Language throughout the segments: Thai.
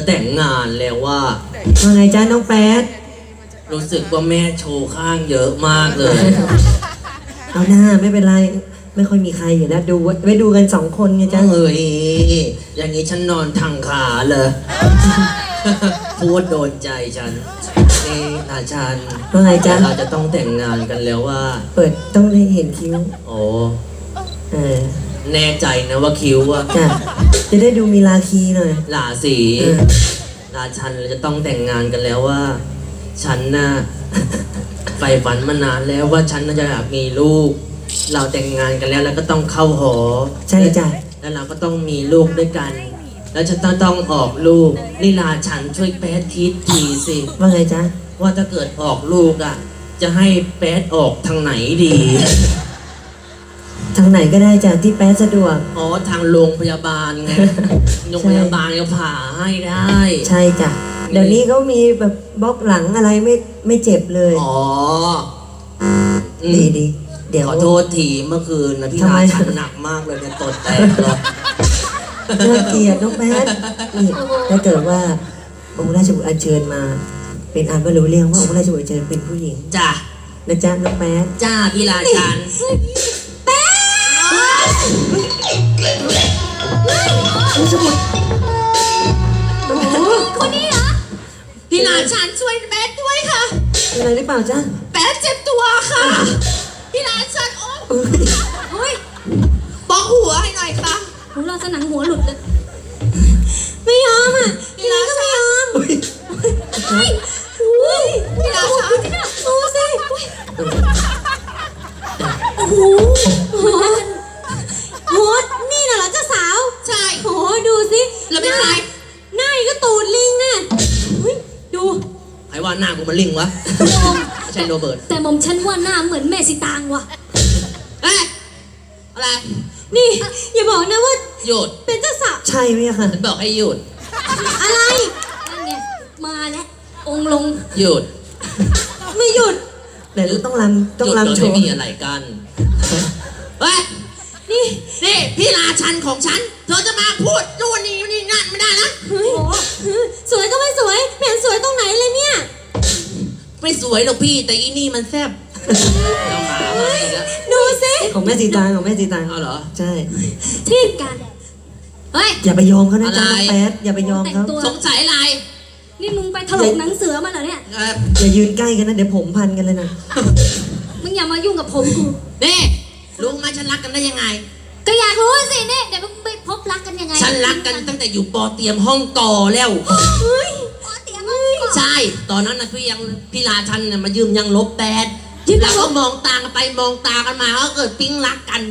จะแต่งงานแล้วว่า ว่าไงจ้าน้องแป๊ดรู้สึกว่าแม่โชว์ข้างเยอะมากเลย เอาหน้าไม่เป็นไร ไม่ค่อยมีใครอยู่แล้วดูไว้ไว้ดูกันสองคนไงจ้าเฮ้ยอย่างนี้ฉันนอนทางขาเลยพูดโดนใจฉันนี่นาชันว่าไงจ้าเราจะต้องแต่งงานกันแล้วว่า เปิดต้องได้เห็นคิ้ว โอ้ เออ แน่ใจนะว่าคิ้วอะจ้ะจะได้ดูมีลาคีหน่อย หลาสีเออ ราชันเราจะต้องแต่งงานกันแล้วว่า ฉันน่ะ ใฝ่ฝันมานานแล้วว่าฉันน่ะจะอยากมีลูก เราแต่งงานกันแล้วแล้วก็ต้องเข้าหอใช่จ้ะ แล้วเราก็ต้องมีลูกด้วยกัน แล้วจะต้องต้องออกลูกนี่ราชันช่วยแป๊ดคิดทีสิ ว่าไงจ้าว่าถ้าเกิดออกลูกอะ จะให้แป๊ดออกทางไหนดี ทางไหนก็ได้จ้ะที่แป๊ดสะดวก อ๋อทางโรงพยาบาลไง โรงพยาบาลก็ผ่าให้ได้ ใช่จ้ะ เดี๋ยวนี้เขามีแบบบล็อกหลังอะไรไม่ไม่เจ็บเลย อ๋ออืมดีดีเดี๋ยวขอโทษทีเมื่อคืนนะพี่ทำไมราชันหนักมากเลยเนี่ยตดแตกเลยน่าเกลียดน้องแป๊ดนี่ถ้าเกิดว่าองค์ราชบุตรอัญเชิญมา เป็นอันว่ารู้เรื่องว่าองค์ราชบุตรอัญเชิญเป็นผู้หญิงจ้ะนะจ๊ะน้องแป๊ดจ้าพี่ราชัน คนนี้เหรอพี่ราชันช่วยแป๊ดด้วยค่ะ เป็นอะไรหรือเปล่าจ๊ะแป๊ดเจ็บตัวค่ะ พี่ราชันโอ๊ยเฮ้ยปอกหัวให้หน่อยค่ะของเราสนังหัวหลุดเลย ไม่ยอมอะพี่ราชันเฮ้ยเฮ้ยพี่ราชันดูสิโอ้โหโห แล้วเป็นใคร หน้านี่ก็ตูดลิงน่ะเฮ้ยดูใครว่าหน้ากูมันลิงวะไม่ใช่โรเบิร์ตแต่หมอมฉันว่าหน้าเหมือนแม่สิตางว่ะ เอ้ยอะไรนี่ อย่าบอกนะว่าหยุดเป็นเจ้าสาวใช่ไหมอะค่ะฉันบอกให้หยุดอะไรนั่นไงมาแล้ว องค์ลงหยุดไม่หยุดแต่ต้องรำต้องหยุดโดยรำโชไม่ว์มีอะไรกันเฮ้ยนี่นี่พี่ราชันของฉัน เธอจะมาพูดนู่นนี่นี่ ไม่สวยหรอกพี่ แต่อีนี่มันแซ่บเราหมามาอีกแล้วดูสิของแม่สีตางของแม่สีตางเอาเหรอ ใช่ ที่กัน เฮ้ย อย่าไปยอมเขานะจ๊ะอะไรน้องแป๊ดอย่าไปยอมแต่งเขาตัวสงสัยอะไรนี่มึงไปถลกหนังเสือมาเหรอเนี่ย เอ่ออย่ายืนใกล้กันนะเดี๋ยวผมพันกันเลยนะมึงอย่ามายุ่งกับผมกู นี่รู้ไหมฉันรักกันได้ยังไง ก็อยากรู้สิเนี่ยเดี๋ยวมึงไปพบรักกันยังไงฉันรักกันตั้งแต่อยู่ปอเตรียมห้องก่อแล้ว เฮ้ย ใช่ ตอนนั้นนะพี่ยังพี่ราชันน่ะมายืมยังลบแปดยืมยังลบแล้วก็มองตากันไปมองตากันมาก็เกิดปิ๊งรักกัน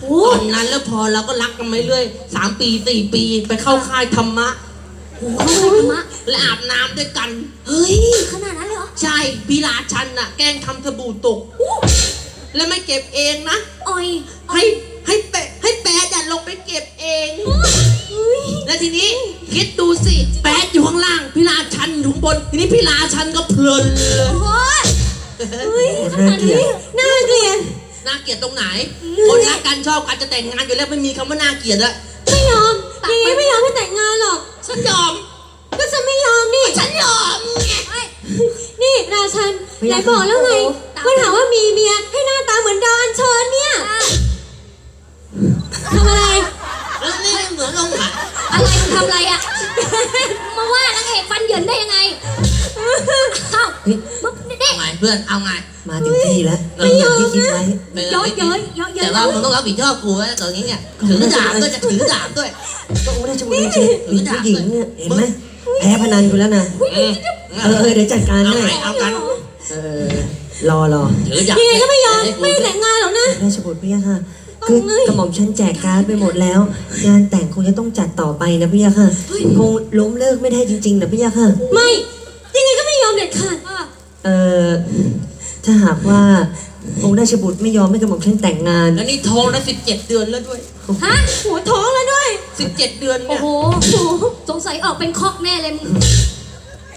โอ้ ตอนนั้นแล้วพอเราก็รักกันมาเรื่อยสามปีสี่ปีไปเข้าค่ายธรรมะโหเขาใครธรรมะและอาบน้ำด้วยกัน เฮ้ย ขนาดนั้นเลยเหรอใช่พี่ราชันน่ะ แกล้งทำสบู่ตกแล้วไม่เก็บเองนะ อ่อยให้ให้แปะให้แปะอย่าลงไปเก็บเอง เฮ้ย แล้วทีนี้คิดดูสิ แปะอยู่ข้างล่าง พี่ราชันอยู่ข้างบนทีนี้พี่ราชันก็เพลินเลยโอ้ยเฮ้ยขน่านาดเกลียนี้ดน่าเกลียดน่าเกลียดตรงไหน คนรักกันชอบกันจะแต่งงานอยู่แล้วไม่มีคำว่าน่าเกลียดละไม่ยอมยังไงไม่ยอมให้แต่งงานหรอก ฉันยอม ก็ฉันไม่ยอมนี่ ฉันยอมไงนี่ราชันไหนบอกแล้วไง เอาไงเพื่อนเอาไง มาถึงที่แล้วอย่างที่คิดไว้ไม่ย้อยเย้ยย้อยเย้แต่ยว่ามึงต้องรับผิดชอบกูนะตอนนี้เนี่ยถือดาบด้วยจะถือดาบด้วย ก็องค์ราชบุตรอัญเชิญมีผู้หญิงเนี่ยเห็นไหมแพ้พนันกูแล้วนะอืมเออเออเดี๋ยวจัดการเอาให้ไงเอากันเออรอรอถือดาบยังไงก็ไม่ยอมให้กูไม่แต่งงานหรอกนะ ราชบุตรพี่ยะค่ะคือกระหม่อมฉันแจกการ์ดไปหมดแล้ว งานแต่งคงจะต้องจัดต่อไปนะพี่ยะค่ะคงล้มเลิกไม่ได้จริงๆนะพี่ยะค่ะ ไม่ยังไงก็ไม่ยอมเด็ดขาด เออถ้าหากว่าองค์ราชบุตรไม่ยอมให้กระหม่อมฉันแต่งงาน แล้วนี่ท้องแล้วสิบเจ็ดเดือนแล้วด้วยฮะหัวท้องแล้วด้วย สิบเจ็ดเดือนโอ้เนี่ยโหสงสัยออกเป็นคอกแน่เลยมึง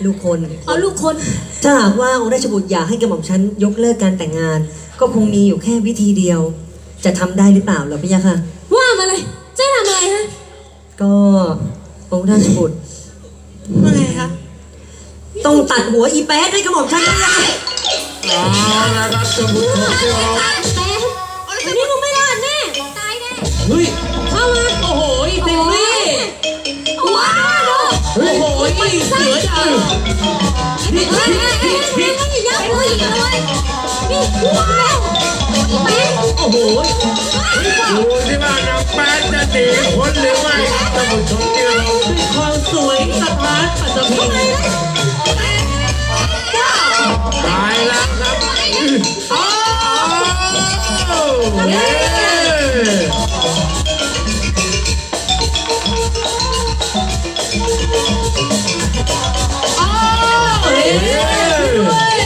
ลูกคน เอาลูกคน ถ้าหากว่าองค์ราชบุตรอยากให้กระหม่อมฉันยกเลิกการแต่งงาน ก็คงมีอยู่แค่วิธีเดียว จะทำได้หรือเปล่าเหรอพี่ยะค่ะ ว่ามาเลยจะทำอะไรฮะก็องค์ราชบุตรว่าไงคะ ต้องตัดหัวอีแป๊ดให้กระหม่อมฉันเลยนะคะเอาละครับท่านผู้ชมที่เคารพแม่วันนี้มึงไม่รอดแน่ ตายแน่เฮ้ยเข้ามาโอ้โหเต็มที่ว้าวโอ้โหเสือดาวเฮ้ยเฮ้ยเฮ้ยเฮ้ยเฮ้ยอย่ยับเลยเลยนี่ว้าวแม่โอ้โหดูที่ว่านางแป๊ดจะหนีพ้นหรือไม่ท่านผู้ชมที่เคารพความสวยสะท้านปัตตภี ตายแล้วครับอ้าวเย้เย้เฮ้ย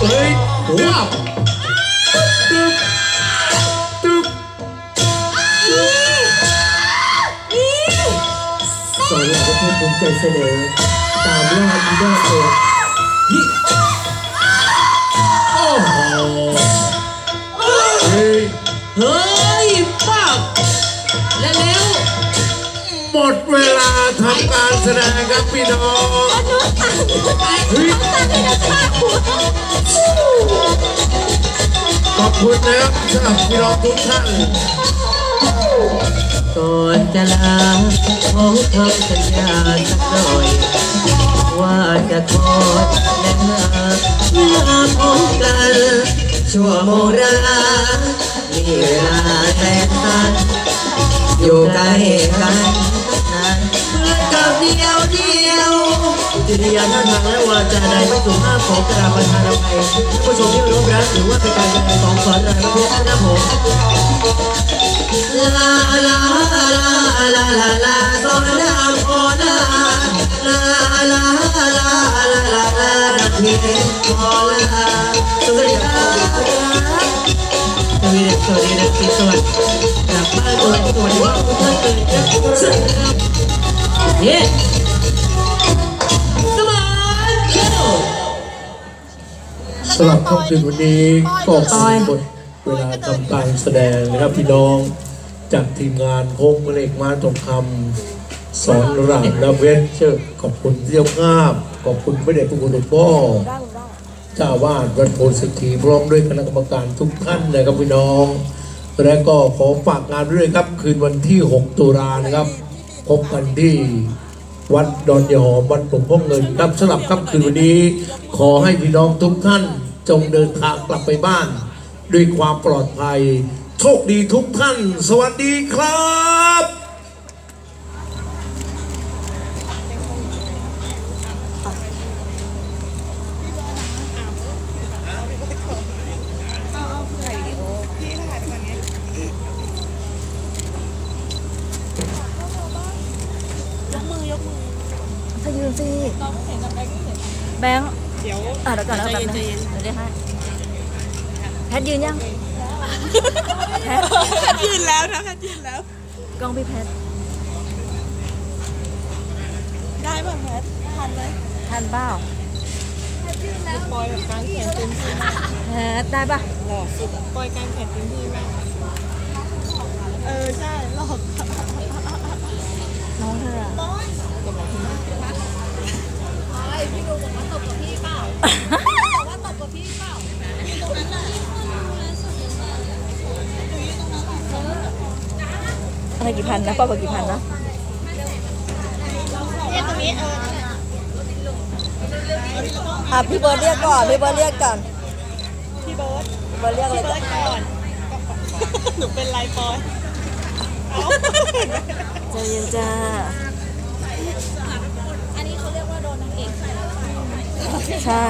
เฮ้ยว้าว เสนอ ตามล่าอีดอลเองโอ้โหเฮ้ยเฮ้ยป้าและแล้วหมดเวลาทำการแสดงครับพี่น้องเฮ้ยขอบคุณนะครับสำหรับพี่น้องทุกท่าน ก่อนจะลาขอคำสัญญาสักหน่อย ว่าจะคอยและหาเมื่อพบกันชั่วโมงระมีเวลาแสนสั้นอยู่ใกล้กันนาน จิตวิญญาท่าทางและวาจาใดไม่สุภาพขอกราบประธานอภัยผู้ชมที่เคารพรักหรือว่าเป็นการแสดงของสอนรามประเภทนะครับผมลาลาลาลาลาลาสอนรามโอลาลาลาลาลาลาลาดักเพียงโอลาสวัสดีครับสวัสดีสวัสดีนะพี่สวัสดีกลับบ้านตัวสวัสดีว่าทุกท่านเลยนะครับเย้ สำหรับค่ำคืนวันนี้ก็เป็นหมดเวลาทำการแสดงนะครับพี่น้องจากทีมงานพงเหล็กมาตรงคำสอนรามและเวชเชิญขอบคุณเที่ยวงาบขอบคุณพระเดชพระคุณหลวงพ่อเจ้าวาดวัดโพธิ์สถีพร้อมด้วยคณะกรรมการทุกท่านนะครับพี่น้อง และก็ขอฝากงานด้วยครับ คืนวันที่ 6 ตุลานะครับ พบกันที่วัดดอนยายหอมวัดหลวงพ่อเงินครับสำหรับค่ำคืนวันนี้ ขอให้พี่น้องทุกท่าน จงเดินทางกลับไปบ้าน ด้วยความปลอดภัย โชคดีทุกท่าน สวัสดีครับถ้ายืนสิแบงค์ เดี๋ยวอะเดี๋ยวก่อนนะแป๊บนึงเดี๋ยวได้ให้แพทยืนยังแพทแพทย์ยืนแล้วนะแพทย์ยืนแล้ว กล้องพี่แพทได้ป่ะแพทย์ทันไหมทันเปล่าปอยแบบกลางแขนเต็มที่มากแพทได้ปะหล่อสุดอะปอยกลางแขนเต็มที่มากเออใช่หล่อน้องเธออะอะไรกี่พันนะป้าบอกกี่พันนะเนี่ยตรงนี้เอออะพี่เบิร์ดเรียกก่อนพี่เบิร์ดเรียกก่อนพี่เบิร์ดพี่เบิร์ดเรียกอะไรพี่ก่เบิอนร์ดก่อนหนูเป็นไรปอยเอาใจเย็นจ้าอันนี้เขาเรียกว่าโดนนา ใช่